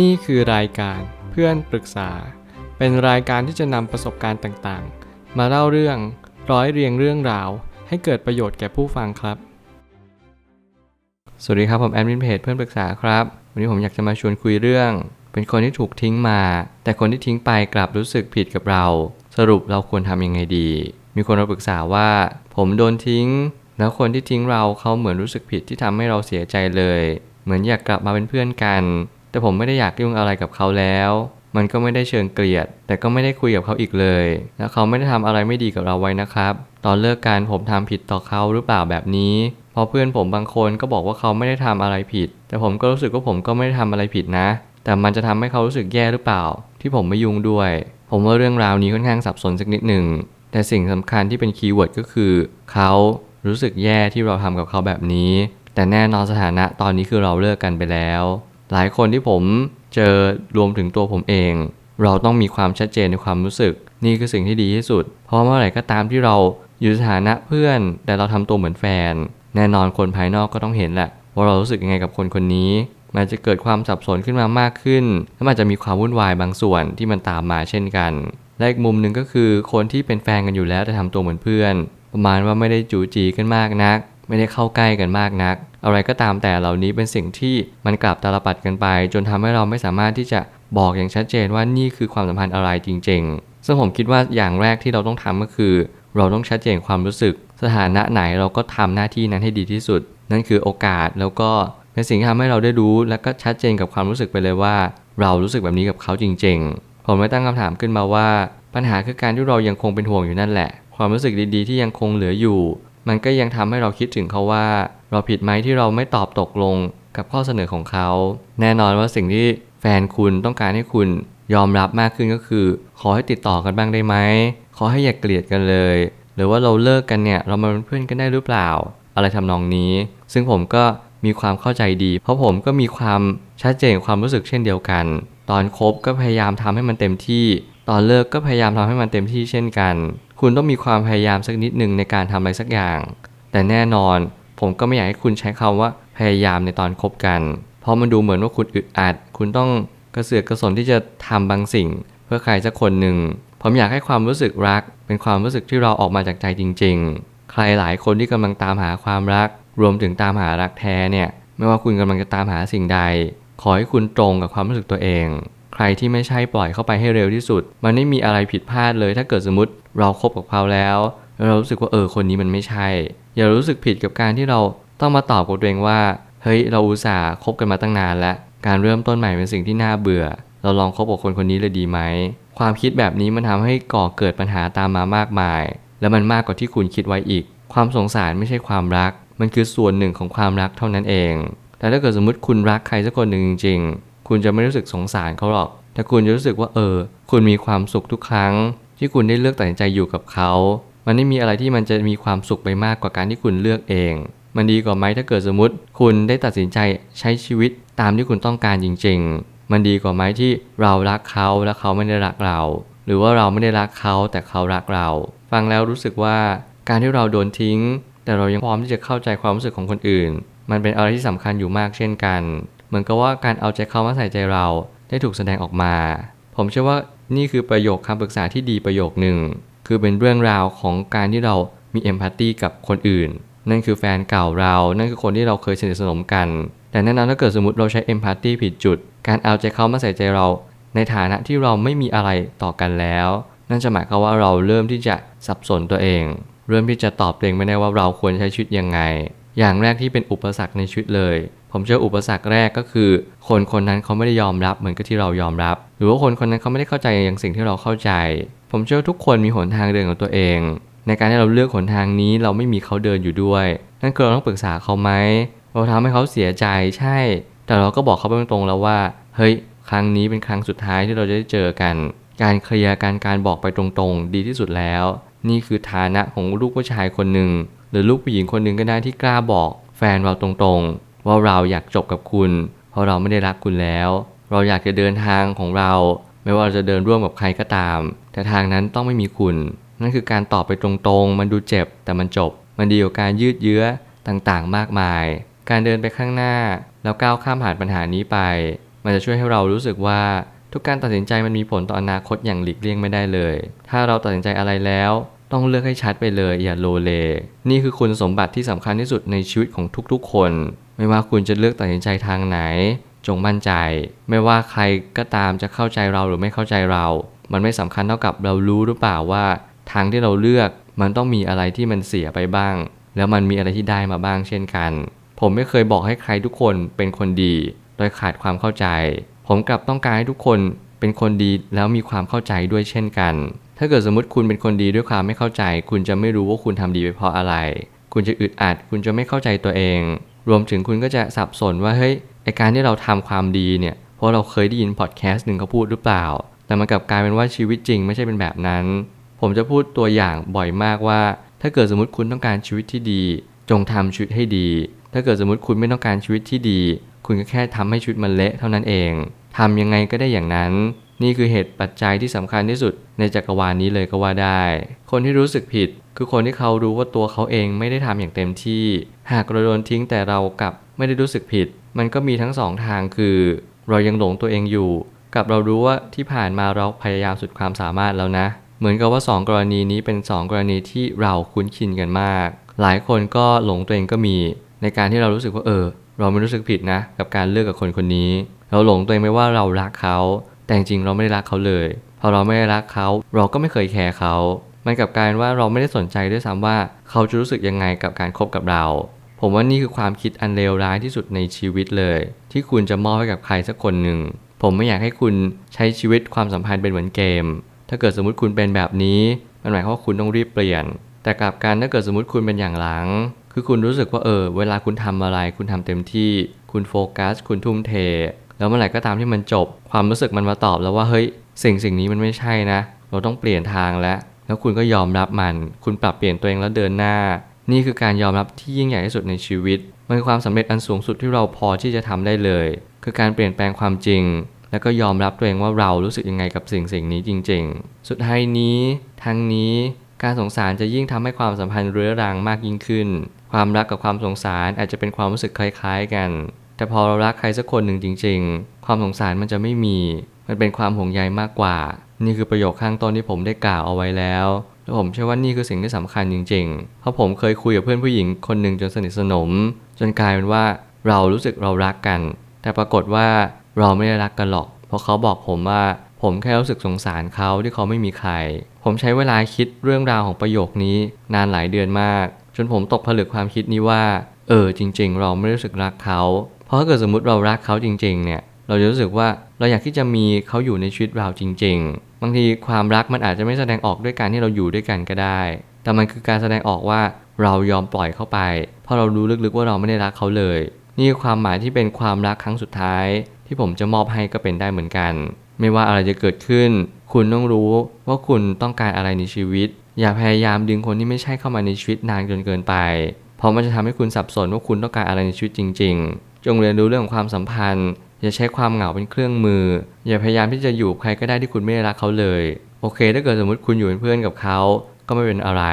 นี่คือรายการเพื่อนปรึกษา เป็นรายการที่จะนำประสบการณ์ต่างๆ มาเล่าเรื่องร้อยเรียงเรื่องราว ให้เกิดประโยชน์แก่ผู้ฟังครับ สวัสดีครับผมแอดมินเพจเพื่อนปรึกษาครับ วันนี้ผมอยากจะมาชวนคุยเรื่อง เป็นคนที่ถูกทิ้งมา แต่คนที่ทิ้งไปกลับรู้สึกผิดกับเรา สรุปเราควรทำยังไงดี มีคนมาปรึกษาว่า ผมโดนทิ้ง แล้วคนที่ทิ้งเราเขาเหมือนรู้สึกผิดที่ทำให้เราเสียใจเลย เหมือนอยากกลับมาเป็นเพื่อนกัน แต่ผมไม่ได้อยากยุ่งอะไรกับเขาแล้ว มันก็ไม่ได้เชิงเกลียด แต่ก็ไม่ได้คุยกับเขาอีกเลย แล้วเขาไม่ได้ทำอะไรไม่ดีกับเราไว้นะครับ ตอนเลิกกันผมทำผิดต่อเขาหรือเปล่าแบบนี้พอเพื่อนผมบางคนก็บอกว่าเขาไม่ได้ทำอะไรผิด แต่ผมก็รู้สึกว่าผมก็ไม่ได้ทำอะไรผิดนะ แต่มันจะทำให้เขารู้สึกแย่หรือเปล่า ที่ผมไม่ยุ่งด้วย ผมว่าเรื่องราวนี้ค่อนข้างสับสนสักนิดหนึ่งแต่สิ่งสำคัญที่เป็นคีย์เวิร์ดก็คือ เขารู้สึกแย่ที่เราทำกับเขาแบบนี้ แต่แน่นอนสถานะตอนนี้คือเราเลิกกันไปแล้ว หลายคนที่ผมเจอรวมถึงตัวผมเอง เราต้องมีความชัดเจนในความรู้สึก นี่คือสิ่งที่ดีที่สุด เพราะเมื่อไหร่ก็ตามที่เราอยู่สถานะเพื่อน แต่เราทำตัวเหมือนแฟน แน่นอนคนภายนอกก็ต้องเห็นแหละ ว่าเรารู้สึกยังไงกับคนคนนี้มันจะเกิดความสับสนขึ้นมามากขึ้น และมันจะมีความวุ่นวายบางส่วนที่มันตามมาเช่นกัน และอีกมุมหนึ่งก็คือคนที่เป็นแฟนกันอยู่แล้วแต่ทำตัวเหมือนเพื่อน ประมาณว่าไม่ได้จูจีกันมากนัก ไม่ได้เข้าใกล้กันมากนัก อะไรก็ตามแต่เหล่านี้เป็นสิ่งที่มันกลับตาลปัดกันไป จนทำให้เราไม่สามารถที่จะบอกอย่างชัดเจนว่านี่คือความสัมพันธ์อะไรจริง ๆ ซึ่งผมคิดว่าอย่างแรกที่เราต้องทำก็คือ เราต้องชัดเจนความรู้สึก สถานะไหนเราก็ทำหน้าที่นั้นให้ดีที่สุด นั่นคือโอกาสแล้วก็เป็นสิ่งที่ทำให้เราได้รู้และก็ชัดเจนกับความรู้สึกไปเลยว่า เรารู้สึกแบบนี้กับเขาจริง ๆ ผมไม่ตั้งคำถามขึ้นมาว่า ปัญหาคือการที่เรายังคงเป็นห่วงอยู่นั่นแหละ ความรู้สึกดีๆ ที่ยังคงเหลืออยู่ มันก็ยังทำให้เราคิดถึงเขาว่า เราผิดไหมที่เราไม่ตอบตกลงกับข้อเสนอของเขา แน่นอนว่าสิ่งที่แฟนคุณต้องการให้คุณยอมรับมากขึ้นก็คือ ขอให้ติดต่อกันบ้างได้ไหมขอให้อย่ากเกลียดกันเลย หรือว่าเราเลิกกันเนี่ยเรามาเป็นเพื่อนกันได้หรือเปล่า อะไรทำนองนี้ ซึ่งผมก็มีความเข้าใจดี เพราะผมก็มีความชัดเจนความรู้สึกเช่นเดียวกัน ตอนคบก็พยายามทำให้มันเต็มที่ ตอนเลิกก็พยายามทำให้มันเต็มที่เช่นกัน คุณต้องมีความพยายามสักนิดหนึ่งในการทำอะไรสักอย่าง แต่แน่นอนผมก็ไม่อยากให้คุณใช้คำว่าพยายามในตอนคบกัน เพราะมันดูเหมือนว่าคุณอึดอัด คุณต้องกระเสือกกระสนที่จะทำบางสิ่ง เพื่อใครสักคนหนึ่ง ผมอยากให้ความรู้สึกรัก เป็นความรู้สึกที่เราออกมาจากใจจริง ๆ ใครหลายคนที่กำลังตามหาความรัก รวมถึงตามหารักแท้เนี่ย ไม่ว่าคุณกำลังจะตามหาสิ่งใด ขอให้คุณตรงกับความรู้สึกตัวเอง ใครที่ไม่ใช่ปล่อยเข้าไปให้เร็วที่สุด มันไม่มีอะไรผิดพลาดเลย ถ้าเกิดสมมติ เราครบกับเขาแล้วแล้วเรารู้สึกว่าเออคนนี้มันไม่ใช่ อย่ารู้สึกผิดกับการที่เราต้องมาตอบกับตัวเองว่าเฮ้ยเราอุตส่าห์คบกันมาตั้งนานแล้วการเริ่มต้นใหม่เป็นสิ่งที่น่าเบื่อ เราลองคบกับคนคนนี้เลยดีไหมความคิดแบบนี้มันทำให้ก่อเกิดปัญหาตามมามากมาย และมันมากกว่าที่คุณคิดไว้อีก ความสงสารไม่ใช่ความรัก มันคือส่วนหนึ่งของความรักเท่านั้นเอง แต่ถ้าเกิดสมมติคุณรักใครสักคนหนึ่งจริงๆ คุณจะไม่รู้สึกสงสารเขาหรอก แต่คุณจะรู้สึกว่าเออ คุณมีความสุขทุกครั้ง ที่คุณได้เลือกตัดสินใจอยู่กับเขา มันไม่มีอะไรที่มันจะมีความสุขไปมากกว่าการที่คุณเลือกเอง มันดีกว่าไหมถ้าเกิดสมมติ คุณได้ตัดสินใจใช้ชีวิตตามที่คุณต้องการจริง ๆ มันดีกว่าไหมที่เรารักเขาและเขาไม่ได้รักเรา หรือว่าเราไม่ได้รักเขาแต่เขารักเรา ฟังแล้วรู้สึกว่าการที่เราโดนทิ้ง แต่เรายังพร้อมที่จะเข้าใจความรู้สึกของคนอื่น มันเป็นอะไรที่สำคัญอยู่มากเช่นกัน เหมือนกับว่าการเอาใจเขามาใส่ใจเราได้ถูกแสดงออกมา ผมเชื่อว่า นี่คือประโยคคำปรึกษาที่ดีประโยคหนึ่ง คือเป็นเรื่องราวของการที่เรามีเอมพัตตีกับคนอื่น นั่นคือแฟนเก่าเรา นั่นคือคนที่เราเคยสนิทสนมกัน แต่แน่นอนถ้าเกิดสมมติเราใช้เอมพัตตีผิดจุด การเอาใจเขามาใส่ใจเรา ในฐานะที่เราไม่มีอะไรต่อกันแล้ว นั่นจะหมายความว่าเราเริ่มที่จะสับสนตัวเอง เริ่มที่จะตอบตัวเองไม่ได้ว่าเราควรใช้ชีวิตยังไง อย่างแรกที่เป็นอุปสรรคในชีวิตเลย ผมเชื่ออุปสรรคแรกก็คือ คนคนนั้นเขาไม่ได้ยอมรับเหมือนกับที่เรายอมรับ หรือว่าคนคนนั้นเขาไม่ได้เข้าใจอย่างสิ่งที่เราเข้าใจ ผมเชื่อทุกคนมีหนทางเดินของตัวเอง ในการที่เราเลือกหนทางนี้เราไม่มีเขาเดินอยู่ด้วย นั่นคือเราต้องปรึกษาเขาไหมเราทำให้เขาเสียใจใช่ แต่เราก็บอกเขาไปตรงๆแล้วว่า เฮ้ย ครั้งนี้เป็นครั้งสุดท้ายที่เราจะได้เจอกัน การเคลียร์การการบอกไปตรงๆ ดีที่สุดแล้ว นี่คือฐานะของลูกผู้ชายคนหนึ่งหรือลูกผู้หญิงคนหนึ่งก็ได้ที่กล้าบอกแฟนเราตรงๆ ว่าเราอยากจบกับคุณ เพราะเราไม่ได้รักคุณแล้ว เราอยากจะเดินทางของเรา ไม่ว่าเราจะเดินร่วมกับใครก็ตาม แต่ทางนั้นต้องไม่มีคุณ นั่นคือการตอบไปตรงๆ มันดูเจ็บแต่มันจบ มันดีกว่าการยืดเยื้อต่างๆ มากมาย การเดินไปข้างหน้า แล้วก้าวข้ามผ่านปัญหานี้ไป มันจะช่วยให้เรารู้สึกว่าทุกการตัดสินใจมันมีผลต่ออนาคตอย่างหลีกเลี่ยงไม่ได้เลย ถ้าเราตัดสินใจอะไรแล้วต้องเลือกให้ชัดไปเลยอย่าโลเล นี่คือคุณสมบัติที่สำคัญที่สุดในชีวิตของทุกๆ คน ไม่ว่าคุณจะเลือกตัดสินใจทางไหน จงมั่นใจ ไม่ว่าใครก็ตามจะเข้าใจเราหรือไม่เข้าใจเรา มันไม่สำคัญเท่ากับเรารู้หรือเปล่าว่า ทางที่เราเลือกมันต้องมีอะไรที่มันเสียไปบ้าง แล้วมันมีอะไรที่ได้มาบ้างเช่นกัน ผมไม่เคยบอกให้ใครทุกคนเป็นคนดี โดยขาดความเข้าใจ ผมกลับต้องการให้ทุกคนเป็นคนดีแล้วมีความเข้าใจด้วยเช่นกัน ถ้าเกิดสมมติคุณเป็นคนดีด้วยความไม่เข้าใจ คุณจะไม่รู้ว่าคุณทำดีไปเพราะอะไร คุณจะอึดอัด คุณจะไม่เข้าใจตัวเอง รวมถึงคุณก็จะสับสนว่าเฮ้ยไอการที่เราทำความดีเนี่ยเพราะเราเคยได้ยินพอดแคสต์หนึ่งเขาพูดหรือเปล่า แต่มันกลับกลายเป็นว่าชีวิตจริงไม่ใช่เป็นแบบนั้น ผมจะพูดตัวอย่างบ่อยมากว่า ถ้าเกิดสมมติคุณต้องการชีวิตที่ดี จงทำชีวิตให้ดี ถ้าเกิดสมมติคุณไม่ต้องการชีวิตที่ดี คุณก็แค่ทำให้ชีวิตมันเละเท่านั้นเองทำยังไงก็ได้อย่างนั้น นี่คือเหตุปัจจัยที่สำคัญที่สุดในจักรวาลนี้เลยก็ว่าได้ คนที่รู้สึกผิด คือคนที่เขารู้ว่าตัวเขาเองไม่ได้ทำอย่างเต็มที่ หากเราโดนทิ้งแต่เรากลับไม่ได้รู้สึกผิด มันก็มีทั้งสองทางคือ เรายังหลงตัวเองอยู่ กับเรารู้ว่าที่ผ่านมาเราพยายามสุดความสามารถแล้วนะ เหมือนกับว่า 2 กรณีนี้เป็น 2 กรณีที่เราคุ้นชินกันมาก หลายคนก็หลงตัวเองก็มี ในการที่เรารู้สึกว่าเออ เราไม่รู้สึกผิดนะ กับการเลือกกับคนคนนี้ เราหลงตัวเองไม่ว่าเรารักเขา แต่จริงเราไม่ได้รักเขาเลย พอเราไม่ได้รักเขา เราก็ไม่เคยแคร์เขา มันกับกายเป็นว่าเราไม่ได้สนใจด้วยซ้ำว่าเขาจะรู้สึกยังไงกับการคบกับเรา ผมว่านี่คือความคิดอันเลวร้ายที่สุดในชีวิตเลย ที่คุณจะมอบให้กับใครสักคนหนึ่ง ผมไม่อยากให้คุณใช้ชีวิตความสัมพันธ์เป็นเหมือนเกม ถ้าเกิดสมมติคุณเป็นแบบนี้ มันหมายความว่าคุณต้องรีบเปลี่ยน แต่กลับกันถ้าเกิดสมมติคุณเป็นอย่างหลัง คือคุณรู้สึกว่าเออ เวลาคุณทำอะไร คุณทำเต็มที่ คุณโฟกัส คุณทุ่มเท แล้วเมื่อไหร่ก็ตามที่มันจบ ความรู้สึกมันมาตอบแล้วว่าเฮ้ยสิ่งสิ่งนี้มันไม่ใช่นะ เราต้องเปลี่ยนทางแล้ว แล้วคุณก็ยอมรับมัน คุณปรับเปลี่ยนตัวเองแล้วเดินหน้า นี่คือการยอมรับที่ยิ่งใหญ่ที่สุดในชีวิต มันคือความสำเร็จอันสูงสุดที่เราพอที่จะทำได้เลย คือการเปลี่ยนแปลงความจริง แล้วก็ยอมรับตัวเองว่าเรารู้สึกยังไงกับสิ่งสิ่งนี้จริง ๆ สุดท้ายนี้ทั้งนี้การสงสารจะยิ่งทำให้ความสัมพันธ์เรื้อรังมากยิ่งขึ้น ความรักกับความสงสารอาจจะเป็นความรู้สึกคล้าย ๆ กัน แต่พอเรารักใครสักคนหนึ่งจริง ๆ ความสงสารมันจะไม่มี มันเป็นความห่วงใยมากกว่า นี่คือประโยคข้างต้นที่ผมได้กล่าวเอาไว้แล้วและผมเชื่อว่านี่คือสิ่งที่สำคัญจริง ๆ เพราะผมเคยคุยกับเพื่อนผู้หญิงคนหนึ่งจนสนิทสนม จนกลายเป็นว่าเรารู้สึกเรารักกัน แต่ปรากฏว่าเราไม่ได้รักกันหรอก เพราะเขาบอกผมว่าผมแค่รู้สึกสงสารเขาที่เขาไม่มีใคร ผมใช้เวลาคิดเรื่องราวของประโยคนี้นานหลายเดือนมาก จนผมตกผลึกความคิดนี้ว่า เออจริง ๆ เราไม่รู้สึกรักเขา เพราะถ้าเกิดสมมติเรารักเขาจริง ๆ เนี่ย เราจะรู้สึกว่าเราอยากที่จะมีเขาอยู่ในชีวิตเราจริง ๆ บางทีความรักมันอาจจะไม่แสดงออกด้วยการที่เราอยู่ด้วยกันก็ได้ แต่มันคือการแสดงออกว่าเรายอมปล่อยเข้าไป เพราะเรารู้ลึกๆว่าเราไม่ได้รักเขาเลย นี่คือความหมายที่เป็นความรักครั้งสุดท้าย ที่ผมจะมอบให้ก็เป็นได้เหมือนกัน ไม่ว่าอะไรจะเกิดขึ้น คุณต้องรู้ว่าคุณต้องการอะไรในชีวิต อย่าพยายามดึงคนที่ไม่ใช่เข้ามาในชีวิตนานจนเกินไป เพราะมันจะทำให้คุณสับสนว่าคุณต้องการอะไรในชีวิตจริง ๆ จงเรียนรู้เรื่องของความสัมพันธ์ อย่าใช้ความเหงาเป็นเครื่องมือ อย่าพยายามที่จะอยู่ใครก็ได้ที่คุณไม่รักเขาเลย โอเค ถ้าเกิดสมมติคุณอยู่เป็นเพื่อนกับเขาก็ไม่เป็นอะไร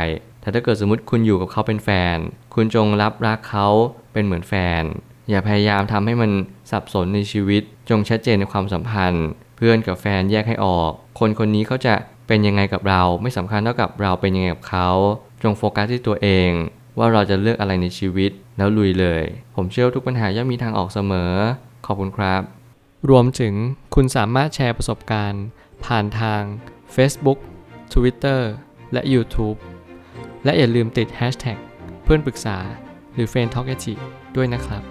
แต่ถ้าเกิดสมมติคุณอยู่กับเขาเป็นแฟน คุณจงรับรักเขาเป็นเหมือนแฟน อย่าพยายามทำให้มันสับสนในชีวิต จงชัดเจนในความสัมพันธ์ เพื่อนกับแฟนแยกให้ออก คนคนนี้เขาจะเป็นยังไงกับเราไม่สำคัญเท่ากับเราเป็นยังไงกับเขา จงโฟกัสที่ตัวเอง ว่าเราจะเลือกอะไรในชีวิตแล้วลุยเลย ผมเชื่อว่าทุกปัญหาย่อมมีทางออกเสมอ ขอบคุณครับ รวมถึงคุณสามารถแชร์ประสบการณ์ ผ่านทาง Facebook Twitter และ YouTube และอย่าลืมติด Hashtag เพื่อนปรึกษาหรือ f r ร e n d t a l k ด้วยนะครับ